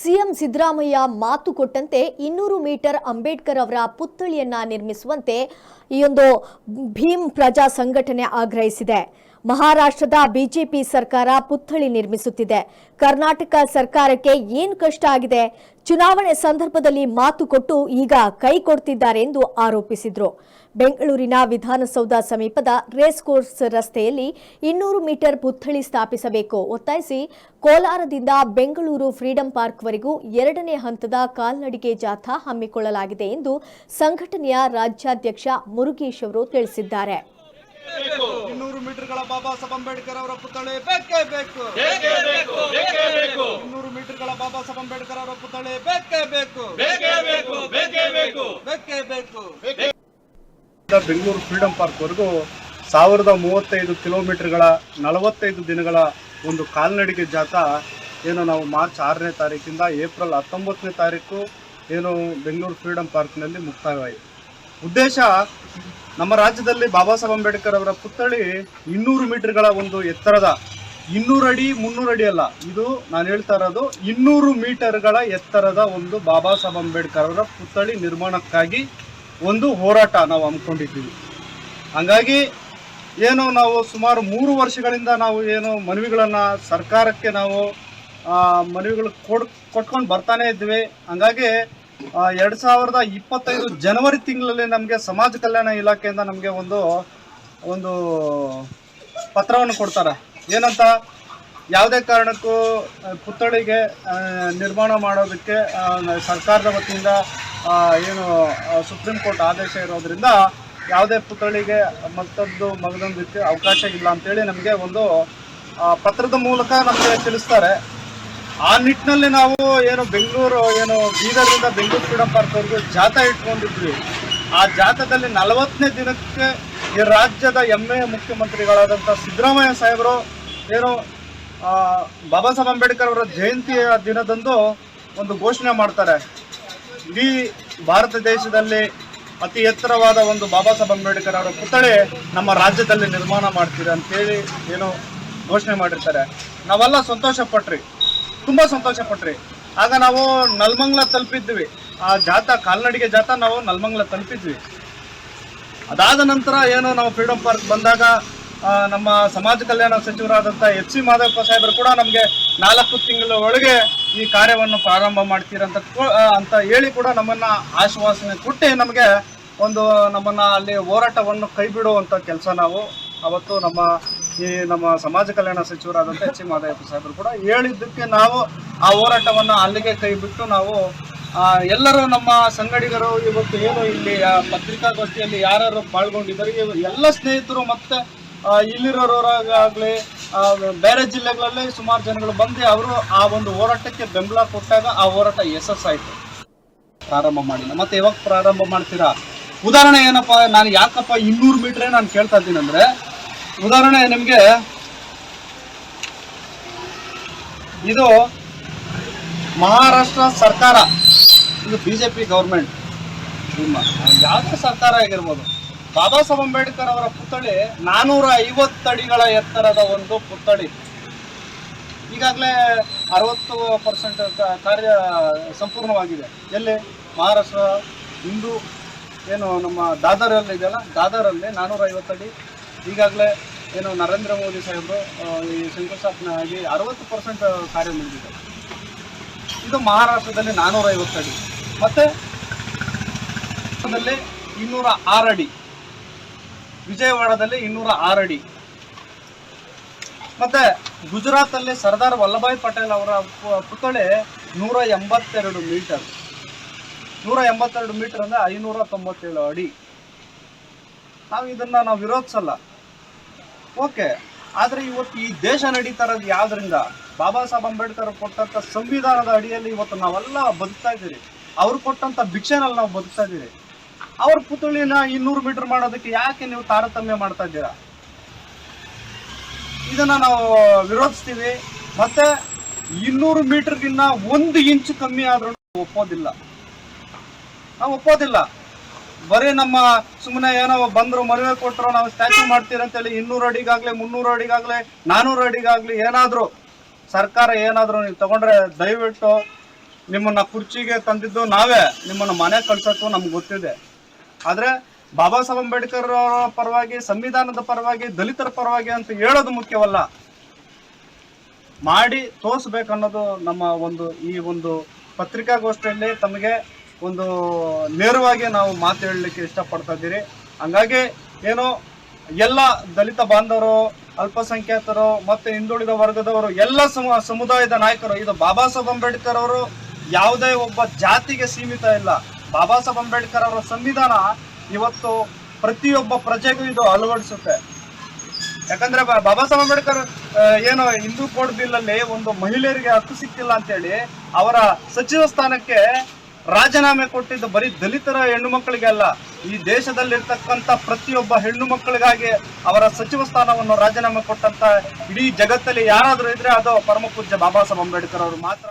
CM Siddaramaiah ಮಾತು ಕೊಟ್ಟಂತೆ ಇನ್ನೂರು ಮೀಟರ್ ಅಂಬೇಡ್ಕರ್ ಅವರ ಪುತ್ಥಳಿಯನ್ನ ನಿರ್ಮಿಸುವಂತೆ ಈ ಒಂದು ಭೀಮ್ ಪ್ರಜಾ ಸಂಘಟನೆ ಆಗ್ರಹಿಸಿದೆ. ಮಹಾರಾಷ್ಟ್ರದ ಬಿಜೆಪಿ ಸರ್ಕಾರ ಪುತ್ಥಳಿ ನಿರ್ಮಿಸುತ್ತಿದೆ. ಕರ್ನಾಟಕ ಸರ್ಕಾರಕ್ಕೆ ಏನು ಕಷ್ಟ ಆಗಿದೆ? ಚುನಾವಣೆ ಸಂದರ್ಭದಲ್ಲಿ ಮಾತು ಕೊಟ್ಟು ಈಗ ಕೈ ಕೊಡ್ತಿದ್ದಾರೆ ಎಂದು ಆರೋಪಿಸಿದರು. ಬೆಂಗಳೂರಿನ ವಿಧಾನಸೌಧ ಸಮೀಪದ ರೇಸ್ ಕೋರ್ಸ್ ರಸ್ತೆಯಲ್ಲಿ ಇನ್ನೂರು ಮೀಟರ್ ಪುತ್ಥಳಿ ಸ್ಥಾಪಿಸಬೇಕು. ಒತ್ತಾಯಿಸಿ ಕೋಲಾರದಿಂದ ಬೆಂಗಳೂರು ಫ್ರೀಡಂ ಪಾರ್ಕ್ವರೆಗೂ ಎರಡನೇ ಹಂತದ ಕಾಲ್ನಡಿಗೆ ಜಾಥಾ ಹಮ್ಮಿಕೊಳ್ಳಲಾಗಿದೆ ಎಂದು ಸಂಘಟನೆಯ ರಾಜ್ಯಾಧ್ಯಕ್ಷ ಮುರುಗೇಶ್ ಅವರು ತಿಳಿಸಿದ್ದಾರೆ. ಇನ್ನೂರು ಮೀಟರ್ಗಳ ಬಾಬಾ ಸಾಹೇಬ್ ಅಂಬೇಡ್ಕರ್ ಅವರ ಪುತ್ಥಳಿ ಬೇಕೇ ಬೇಕು. ಇನ್ನೂರು ಮೀಟರ್ಗಳ ಬಾಬಾ ಸಾಹೇಬ್ ಅಂಬೇಡ್ಕರ್ ಅವರ ಪುತ್ಥಳಿ ಬೇಕೇ ಬೇಕು. ಬೇಕೇ ಬೇಕು ಬೇಕೇ ಬೇಕು. ಬೇಕೇ ಬೇಕು. ಬೆಂಗಳೂರು ಫ್ರೀಡಂ ಪಾರ್ಕ್ ವರೆಗೂ ಸಾವಿರದ ಮೂವತ್ತೈದು ಕಿಲೋಮೀಟರ್ಗಳ ನಲವತ್ತೈದು ದಿನಗಳ ಒಂದು ಕಾಲ್ನಡಿಗೆ ಜಾಥಾ ಏನು ನಾವು ಮಾರ್ಚ್ ಆರನೇ ತಾರೀಕಿಂದ ಏಪ್ರಿಲ್ ಹತ್ತೊಂಬತ್ತನೇ ತಾರೀಕು ಏನು ಬೆಂಗಳೂರು ಫ್ರೀಡಂ ಪಾರ್ಕ್ನಲ್ಲಿ ಮುಕ್ತಾಯವಾಯಿತು. ಉದ್ದೇಶ ನಮ್ಮ ರಾಜ್ಯದಲ್ಲಿ ಬಾಬಾ ಸಾಹೇಬ್ ಅಂಬೇಡ್ಕರ್ ಅವರ ಪುತ್ಥಳಿ ಇನ್ನೂರು ಮೀಟರ್ಗಳ ಒಂದು ಎತ್ತರದ, ಇನ್ನೂರು ಅಡಿ, ಮುನ್ನೂರು ಅಡಿ ಅಲ್ಲ, ಇದು ನಾನು ಹೇಳ್ತಾ ಇರೋದು ಇನ್ನೂರು ಮೀಟರ್ಗಳ ಎತ್ತರದ ಒಂದು ಬಾಬಾ ಸಾಹೇಬ್ ಅಂಬೇಡ್ಕರ್ ಅವರ ಪುತ್ಥಳಿ ನಿರ್ಮಾಣಕ್ಕಾಗಿ ಒಂದು ಹೋರಾಟ ನಾವು ಹಮ್ಮಿಕೊಂಡಿದ್ದೀವಿ. ಹಂಗಾಗಿ ಏನು ನಾವು ಸುಮಾರು ಮೂರು ವರ್ಷಗಳಿಂದ ನಾವು ಏನು ಮನವಿಗಳನ್ನು ಸರ್ಕಾರಕ್ಕೆ ನಾವು ಮನವಿಗಳು ಕೊಡ್, ಕೊಟ್ಕೊಂಡು ಬರ್ತಾನೆ ಇದ್ವಿ. ಹಂಗಾಗಿ ಎರಡು ಸಾವಿರದ ಇಪ್ಪತ್ತೈದು ಜನವರಿ ತಿಂಗಳಲ್ಲಿ ನಮಗೆ ಸಮಾಜ ಕಲ್ಯಾಣ ಇಲಾಖೆಯಿಂದ ನಮಗೆ ಒಂದು ಒಂದು ಪತ್ರವನ್ನು ಕೊಡ್ತಾರೆ. ಏನಂತ? ಯಾವುದೇ ಕಾರಣಕ್ಕೂ ಪುತ್ಥಳಿಗೆ ನಿರ್ಮಾಣ ಮಾಡೋದಕ್ಕೆ ಸರ್ಕಾರದ ವತಿಯಿಂದ ಏನು ಸುಪ್ರೀಂ ಕೋರ್ಟ್ ಆದೇಶ ಇರೋದ್ರಿಂದ ಯಾವುದೇ ಪುತ್ಥಳಿಗೆ ಮತ್ತೊಂದು ಮಗದೊಂದಕ್ಕೆ ಅವಕಾಶ ಇಲ್ಲ ಅಂತೇಳಿ ನಮಗೆ ಒಂದು ಪತ್ರದ ಮೂಲಕ ನಮಗೆ ತಿಳಿಸ್ತಾರೆ. ಆ ನಿಟ್ಟಿನಲ್ಲಿ ನಾವು ಏನು ಬೆಂಗಳೂರು, ಏನು ಬೀದರ್ದಿಂದ ಬೆಂಗಳೂರು ಫ್ರೀಡಂ ಪಾರ್ಕ್ವರೆಗೂ ಜಾಥಾ ಇಟ್ಕೊಂಡಿದ್ವಿ. ಆ ಜಾಥಾದಲ್ಲಿ ನಲವತ್ತನೇ ದಿನಕ್ಕೆ ಈ ರಾಜ್ಯದ ಹೆಮ್ಮೆಯ ಮುಖ್ಯಮಂತ್ರಿಗಳಾದಂಥ ಸಿದ್ದರಾಮಯ್ಯ ಸಾಹೇಬರು, ಏನು ಬಾಬಾ ಸಾಹೇಬ್ ಅಂಬೇಡ್ಕರ್ ಅವರ ಜಯಂತಿಯ ದಿನದಂದು ಒಂದು ಘೋಷಣೆ ಮಾಡ್ತಾರೆ. ಇಡೀ ಭಾರತ ದೇಶದಲ್ಲಿ ಅತಿ ಎತ್ತರವಾದ ಒಂದು ಬಾಬಾ ಸಾಹೇಬ್ ಅಂಬೇಡ್ಕರ್ ಅವರ ಪುತ್ಥಳಿ ನಮ್ಮ ರಾಜ್ಯದಲ್ಲಿ ನಿರ್ಮಾಣ ಮಾಡ್ತೀರಿ ಅಂತೇಳಿ ಏನು ಘೋಷಣೆ ಮಾಡಿರ್ತಾರೆ. ನಾವೆಲ್ಲ ಸಂತೋಷ ಪಟ್ರಿ ತುಂಬಾ ಸಂತೋಷ ಪಟ್ರಿ ಆಗ ನಾವು ನಲ್ಮಂಗ್ಲ ತಲುಪಿದ್ವಿ. ಆ ಜಾಥಾ, ಕಾಲ್ನಡಿಗೆ ಜಾಥಾ ನಾವು ನಲ್ಮಂಗ್ಲ ತಲುಪಿದ್ವಿ. ಅದಾದ ನಂತರ ಏನು ನಾವು ಫ್ರೀಡಮ್ ಪಾರ್ಕ್ ಬಂದಾಗ ನಮ್ಮ ಸಮಾಜ ಕಲ್ಯಾಣ ಸಚಿವರಾದಂಥ ಎಚ್ ಸಿ ಮಾಧವಪ್ಪ ಸಾಹೇಬರು ಕೂಡ ನಮಗೆ ನಾಲ್ಕು ತಿಂಗಳ ಒಳಗೆ ಈ ಕಾರ್ಯವನ್ನು ಪ್ರಾರಂಭ ಮಾಡ್ತೀರಂತ ಅಂತ ಹೇಳಿ ಕೂಡ ನಮ್ಮನ್ನು ಆಶ್ವಾಸನೆ ಕೊಟ್ಟು ನಮಗೆ ಒಂದು ನಮ್ಮನ್ನು ಅಲ್ಲಿ ಹೋರಾಟವನ್ನು ಕೈ ಬಿಡುವಂಥ ಕೆಲಸ ನಾವು ಅವತ್ತು ನಮ್ಮ ಈ ನಮ್ಮ ಸಮಾಜ ಕಲ್ಯಾಣ ಸಚಿವರಾದಂಥ ಎಚ್ ಸಿ ಮಾದಯಪ್ಪ ಸಾಹೇಬರು ಕೂಡ ಹೇಳಿದ್ದಕ್ಕೆ ನಾವು ಆ ಹೋರಾಟವನ್ನು ಅಲ್ಲಿಗೆ ಕೈ ಬಿಟ್ಟು ನಾವು ಎಲ್ಲರೂ ನಮ್ಮ ಸಂಗಡಿಗರು ಇವತ್ತು ಏನು ಇಲ್ಲಿ ಪತ್ರಿಕಾಗೋಷ್ಠಿಯಲ್ಲಿ ಯಾರ್ಯಾರು ಪಾಲ್ಗೊಂಡಿದ್ದಾರೆ ಎಲ್ಲ ಸ್ನೇಹಿತರು ಮತ್ತೆ ಇಲ್ಲಿರೋರಾಗಲಿ ಬೇರೆ ಜಿಲ್ಲೆಗಳಲ್ಲಿ ಸುಮಾರು ಜನಗಳು ಬಂದು ಅವರು ಆ ಒಂದು ಹೋರಾಟಕ್ಕೆ ಬೆಂಬಲ ಕೊಟ್ಟಾಗ ಆ ಹೋರಾಟ ಯಶಸ್ಸಾಯಿತು. ಪ್ರಾರಂಭ ಮಾಡಿಲ್ಲ. ಮತ್ತೆ ಯಾವಾಗ ಪ್ರಾರಂಭ ಮಾಡ್ತೀರಾ? ಉದಾಹರಣೆ ಏನಪ್ಪ, ನಾನು ಯಾಕಪ್ಪ ಇನ್ನೂರು ಮೀಟ್ರೇ ನಾನು ಕೇಳ್ತಾ ಇದ್ದೀನಿ ಅಂದ್ರೆ ಉದಾಹರಣೆ ನಿಮಗೆ. ಇದು ಮಹಾರಾಷ್ಟ್ರ ಸರ್ಕಾರ, ಇದು ಬಿಜೆಪಿ ಗೌರ್ಮೆಂಟ್. ಯಾವುದೇ ಸರ್ಕಾರ ಆಗಿರ್ಬೋದು. ಬಾಬಾ ಸಾಹೇಬ್ ಅಂಬೇಡ್ಕರ್ ಅವರ ಪುತ್ಥಳಿ ನಾನೂರ ಐವತ್ತಡಿಗಳ ಎತ್ತರದ ಒಂದು ಪುತ್ಥಳಿ. ಈಗಾಗಲೇ ಅರವತ್ತು ಪರ್ಸೆಂಟ್ ಕಾರ್ಯ ಸಂಪೂರ್ಣವಾಗಿದೆ. ಎಲ್ಲಿ? ಮಹಾರಾಷ್ಟ್ರ ಹಿಂದೂ ಏನು ನಮ್ಮ ದಾದರಲ್ಲಿ ಇದೆಯಲ್ಲ ದಾದರಲ್ಲಿ ನಾನೂರ ಐವತ್ತಡಿ ಈಗಾಗಲೇ ಏನು ನರೇಂದ್ರ ಮೋದಿ ಸಾಹೇಬರು ಈ ಶಂಕುಸ್ಥಾಪನೆ ಆಗಿ ಅರವತ್ತು ಪರ್ಸೆಂಟ್ ಕಾರ್ಯ ಮುಗಿದಿದೆ. ಇದು ಮಹಾರಾಷ್ಟ್ರದಲ್ಲಿ ನಾನೂರ ಐವತ್ತಡಿ ಮತ್ತೆ ದಲ್ಲಿ ಇನ್ನೂರ ಆರಡಿ ಅಡಿ. ವಿಜಯವಾಡದಲ್ಲಿ ಇನ್ನೂರ ಆರು ಅಡಿ. ಮತ್ತೆ ಗುಜರಾತ್ ಅಲ್ಲಿ ಸರ್ದಾರ್ ವಲ್ಲಭಾಯ್ ಪಟೇಲ್ ಅವರ ಪುತ್ಥಳಿ ನೂರ ಎಂಬತ್ತೆರಡು ಮೀಟರ್. ನೂರ ಎಂಬತ್ತೆರಡು ಮೀಟರ್ ಅಂದ್ರೆ ಐನೂರ ತೊಂಬತ್ತೇಳು ಅಡಿ. ನಾವು ಇದನ್ನ ನಾವು ವಿರೋಧಿಸಲ್ಲ. ಓಕೆ. ಆದ್ರೆ ಇವತ್ತು ಈ ದೇಶ ನಡೀತಾ ಇರೋದು ಯಾವ್ದ್ರಿಂದ? ಬಾಬಾ ಸಾಹೇಬ್ ಅಂಬೇಡ್ಕರ್ ಕೊಟ್ಟಂತ ಸಂವಿಧಾನದ ಅಡಿಯಲ್ಲಿ ಇವತ್ತು ನಾವೆಲ್ಲ ಬದುಕ್ತಾ ಇದ್ದೀರಿ. ಅವ್ರು ಕೊಟ್ಟಂತ ಭಿಕ್ಷೆನಲ್ಲಿ ನಾವು ಬದುಕ್ತಾ ಇದ್ದೀರಿ. ಅವ್ರ ಪುತ್ಥಳಿನ ಇನ್ನೂರು ಮೀಟರ್ ಮಾಡೋದಕ್ಕೆ ಯಾಕೆ ನೀವು ತಾರತಮ್ಯ ಮಾಡ್ತಾ ಇದ್ದೀರಾ? ಇದನ್ನ ನಾವು ವಿರೋಧಿಸ್ತೀವಿ. ಮತ್ತೆ ಇನ್ನೂರು ಮೀಟರ್ಗಿನ್ನ ಒಂದು ಇಂಚು ಕಮ್ಮಿ ಆದ್ರೂ ಒಪ್ಪೋದಿಲ್ಲ. ನಾವು ಒಪ್ಪೋದಿಲ್ಲ. ಬರೀ ನಮ್ಮ ಸುಮ್ಮನೆ ಏನೋ ಬಂದ್ರು ಮದುವೆ ಕೊಟ್ಟರು ನಾವು ಸ್ಟ್ಯಾಚ್ಯೂ ಮಾಡ್ತೀರಿ ಅಂತೇಳಿ ಇನ್ನೂರು ಅಡಿಗಾಗ್ಲಿ, ಮುನ್ನೂರು ಅಡಿಗಾಗ್ಲಿ, ನಾನೂರು ಅಡಿಗಾಗ್ಲಿ ಏನಾದರೂ ಸರ್ಕಾರ ಏನಾದರೂ ನೀವು ತಗೊಂಡ್ರೆ ದಯವಿಟ್ಟು ನಿಮ್ಮನ್ನ ಕುರ್ಚಿಗೆ ತಂದಿದ್ದು ನಾವೇ, ನಿಮ್ಮನ್ನ ಮನೆ ಕಳ್ಸತ್ತು ನಮ್ಗೆ ಗೊತ್ತಿದೆ. ಆದ್ರೆ ಬಾಬಾ ಸಾಹೇಬ್ ಅಂಬೇಡ್ಕರ್ ಅವರ ಪರವಾಗಿ, ಸಂವಿಧಾನದ ಪರವಾಗಿ, ದಲಿತರ ಪರವಾಗಿ ಅಂತ ಹೇಳೋದು ಮುಖ್ಯವಲ್ಲ. ಮಾಡಿ ತೋರಿಸ್ಬೇಕನ್ನೋದು ನಮ್ಮ ಒಂದು ಈ ಒಂದು ಪತ್ರಿಕಾಗೋಷ್ಠಿಯಲ್ಲಿ ತಮಗೆ ಒಂದು ನೇರವಾಗಿ ನಾವು ಮಾತು ಹೇಳಲಿಕ್ಕೆ ಇಷ್ಟಪಡ್ತಾ ಇದ್ದೀರಿ. ಹಂಗಾಗಿ ಏನು ಎಲ್ಲ ದಲಿತ ಬಾಂಧವರು, ಅಲ್ಪಸಂಖ್ಯಾತರು ಮತ್ತೆ ಹಿಂದುಳಿದ ವರ್ಗದವರು, ಎಲ್ಲ ಸಮ, ಸಮುದಾಯದ ನಾಯಕರು, ಇದು ಬಾಬಾ ಸಾಹೇಬ್ ಅಂಬೇಡ್ಕರ್ ಅವರು ಯಾವುದೇ ಒಬ್ಬ ಜಾತಿಗೆ ಸೀಮಿತ ಇಲ್ಲ. ಬಾಬಾ ಸಾಹೇಬ್ ಅಂಬೇಡ್ಕರ್ ಅವರ ಸಂವಿಧಾನ ಇವತ್ತು ಪ್ರತಿಯೊಬ್ಬ ಪ್ರಜೆಗೂ ಇದು ಅಳವಡಿಸುತ್ತೆ. ಯಾಕಂದ್ರೆ ಬಾಬಾ ಸಾಹೇಬ್ ಅಂಬೇಡ್ಕರ್ ಏನು ಹಿಂದೂ ಕೋಡ್ ಬಿಲ್ ಒಂದು ಮಹಿಳೆಯರಿಗೆ ಹಕ್ಕು ಸಿಕ್ಕಿಲ್ಲ ಅಂತೇಳಿ ಅವರ ಸಚಿವ ಸ್ಥಾನಕ್ಕೆ ರಾಜೀನಾಮೆ ಕೊಟ್ಟಿದ್ದು ಬರೀ ದಲಿತರ ಹೆಣ್ಣು ಮಕ್ಕಳಿಗೆ ಅಲ್ಲ, ಈ ದೇಶದಲ್ಲಿರ್ತಕ್ಕಂಥ ಪ್ರತಿಯೊಬ್ಬ ಹೆಣ್ಣು ಮಕ್ಕಳಿಗಾಗಿ ಅವರ ಸಚಿವ ಸ್ಥಾನವನ್ನು ರಾಜೀನಾಮೆ ಕೊಟ್ಟಂತ ಇಡೀ ಜಗತ್ತಲ್ಲಿ ಯಾರಾದರೂ ಇದ್ರೆ ಅದು ಪರಮ ಪೂಜ್ಯ ಬಾಬಾ ಸಾಹೇಬ್ ಅಂಬೇಡ್ಕರ್ ಅವರು ಮಾತ್ರ